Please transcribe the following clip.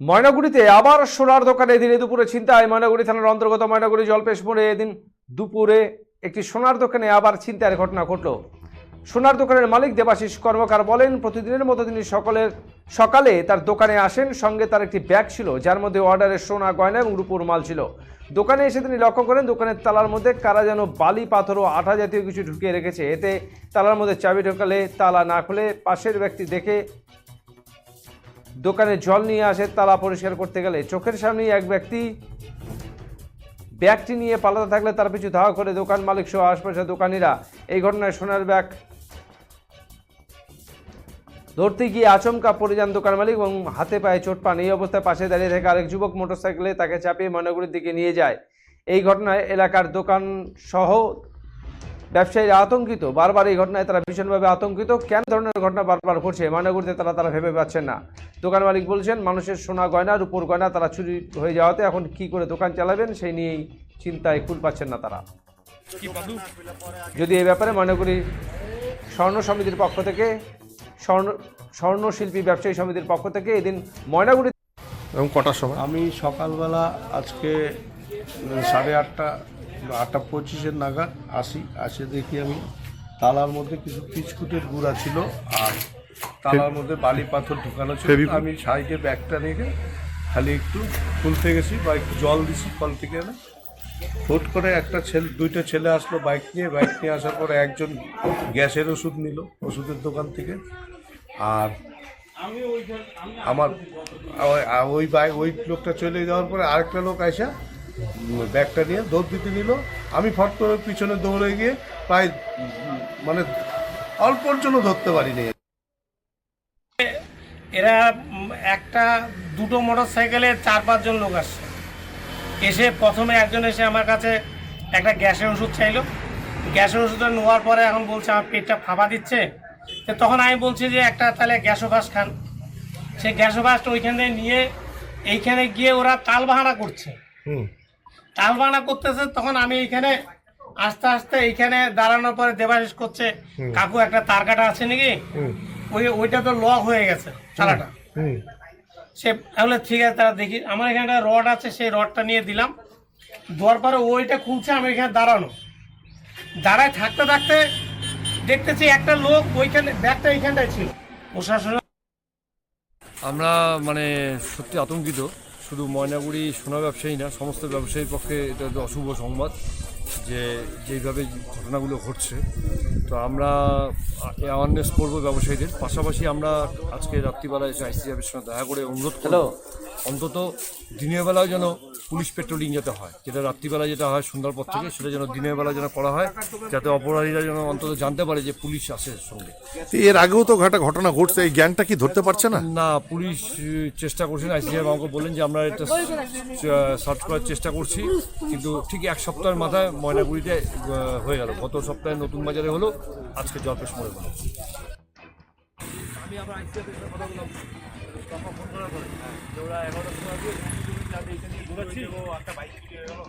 ময়নাগুড়িতে আবার সোনার দোকানে দিনে দুপুরে ছিনতাই। ময়নাগুড়ি থানার অন্তর্গত ময়নাগুড়ি জলপেশ মোড়ে এদিন দুপুরে একটি সোনার দোকানে আবার ছিনতাইয়ের ঘটনা ঘটল। সোনার দোকানের মালিক দেবাশিস কর্মকার বলেন, প্রতিদিনের মতো তিনি সকলের সকালে তার দোকানে আসেন, সঙ্গে তার একটি ব্যাগ ছিল, যার মধ্যে অর্ডারের সোনা, গয়না এবং রূপোর মাল ছিল। দোকানে এসে তিনি লক্ষ্য করেন, দোকানের তালার মধ্যে কারা যেন বালি, পাথর ও আঠা জাতীয় কিছু ঢুকিয়ে রেখেছে। এতে তালার মধ্যে চাবি ঢোকালে তালা না খুলে পাশের ব্যক্তি দেখে দোকানে জল নিয়ে আসে, তালা পরিষ্কার করতে গেলে চোখের সামনেই এক ব্যক্তি ব্যাগটি নিয়ে পালাতে থাকলে তার পিছু ধাওয়া করে দোকান মালিক সহ আশপাশের দোকানিরা। এই ঘটনায় সোনার ব্যাগ ধরতে গিয়ে আচমকা পড়ে যান দোকান মালিক এবং হাতে পায়ে চোট পান। এই অবস্থায় পাশে দাঁড়িয়ে থাকা আরেক যুবক মোটরসাইকেলে তাকে চাপিয়ে ময়নাগুড়ির দিকে নিয়ে যায়। এই ঘটনায় এলাকার দোকান সহ ব্যবসায়ীরা আতঙ্কিত। বারবার এই ঘটনায় তারা ভীষণভাবে আতঙ্কিত। কেন ধরনের ঘটনা বারবার ঘটছে? ময়নাগুড়িতে তারা তারা ভেবে পাচ্ছেন না। দোকান মালিক বলছেন মানুষের সোনা গয়না রূপোর গয়না তারা চুরি হয়ে যাওয়াতে এখন কি করে দোকান চালাবেন সেই নিয়েই চিন্তায় কুল পাচ্ছেন না তারা। যদি এ ব্যাপারে ময়নাগুড়ি স্বর্ণ সমিতির পক্ষ থেকে স্বর্ণ স্বর্ণশিল্পী ব্যবসায়ী সমিতির পক্ষ থেকে এদিন ময়নাগুড়ি এবং কটার সময়? আমি সকালবেলা আজকে সাড়ে আটটা আটটা পঁচিশের নাগাদ আসি আসে দেখি আমি। তালার মধ্যে কিছু পিচকুটের গুঁড়া ছিল আর তালার মধ্যে বালি পাথর ঢুকানো ছিল। আমি সাইডে ব্যাগটা রেখে খালি একটু খুলতে গেছি বা একটু জল দিছি কল থেকে এনে হুট করে একটা ছেলে দুইটা ছেলে আসলো বাইক নিয়ে। বাইক নিয়ে আসার পরে একজন গ্যাসের ওষুধ নিল ওষুধের দোকান থেকে। আর আমার ওই- ওই ওই লোকটা চলে যাওয়ার পরে আরেকটা লোক আসা ব্যাগটা নিয়ে দৌড় দিতে নিল। আমি ফট করে পিছনে দৌড়ে গিয়ে প্রায় মানে অল্পর জন্য ধরতে পারিনি। এরা একটা দুটো মোটর সাইকেলে চার পাঁচজন লোক আসছে। এসে প্রথমে একজন এসে আমার কাছে একটা গ্যাসের ওষুধ চাইলো। গ্যাসের ওষুধটা নেওয়ার পরে এখন বলছে আমার পেটটা ফাঁপা দিচ্ছে। তো তখন আমি বলছি যে একটা তাহলে গ্যাসোফাস খান। সে গ্যাসোফাসটা ওইখান থেকে নিয়ে এইখানে গিয়ে ওরা তাল বাহানা করছে তাল করতেছে তখন আমি এইখানে আস্তে আস্তে এইখানে দাঁড়ানোর পরে দেবাশিস করছে কাকু একটা তার কাটা আছে নাকি? ওই ওইটা তো লক হয়ে গেছে চালাটা হুম। সে তাহলে ঠিক আছে তারা দেখি। আমার এখানে একটা রড আছে সেই রডটা নিয়ে দিলাম। দেওয়ার পরে ওইটা খুলছে আমি এখানে দাঁড়ানো। দাঁড়ায় থাকতে থাকতে দেখতেছি একটা লোক ওইখানে ব্যাগটা এইখানটায় ছিল। প্রশাসন আমরা মানে সত্যি আতঙ্কিত। শুধু ময়নাগুড়ি সোনা ব্যবসায়ী না সমস্ত ব্যবসায়ীর পক্ষে এটা তো অশুভ সংবাদ যে যেইভাবে ঘটনাগুলো ঘটছে। তো আমরা অ্যাওয়ারনেস করব ব্যবসায়ীদের। পাশাপাশি আমরা আজকে রাত্রিবেলায় এসে আইসিএফের সঙ্গে দেখা করে অনুরোধ করব। অন্তত দিনের বেলাও যেন পুলিশ পেট্রোলিং যাতে হয় যেটা রাত্রিবেলা যেটা হয় সন্ধ্যার পর থেকে সেটা যেন দিনের বেলা যেন করা হয় যাতে অপরাধীরা যেন অন্তত জানতে পারে যে পুলিশ আসে সঙ্গে। তো এর আগেও তো ঘটা ঘটনা ঘটছে এই গ্যাংটা কি ধরতে পারছে না? না পুলিশ চেষ্টা করছেন আইসিআই আমাকে বললেন যে আমরা এটা সার্চ করার চেষ্টা করছি কিন্তু ঠিক এক সপ্তাহের মাথায় ময়নাগুড়িতে হয়ে গেল। গত সপ্তাহে নতুন বাজারে হলো আজকে জলপেশ মোড়ে হলো। আমি আবার আইসিআই কথা বললাম। তখন ফোন করার পরে যে ওরা এগারোটার সময় দিয়ে এখানে ঘোরাচ্ছি ও একটা বাইক হয়ে গেল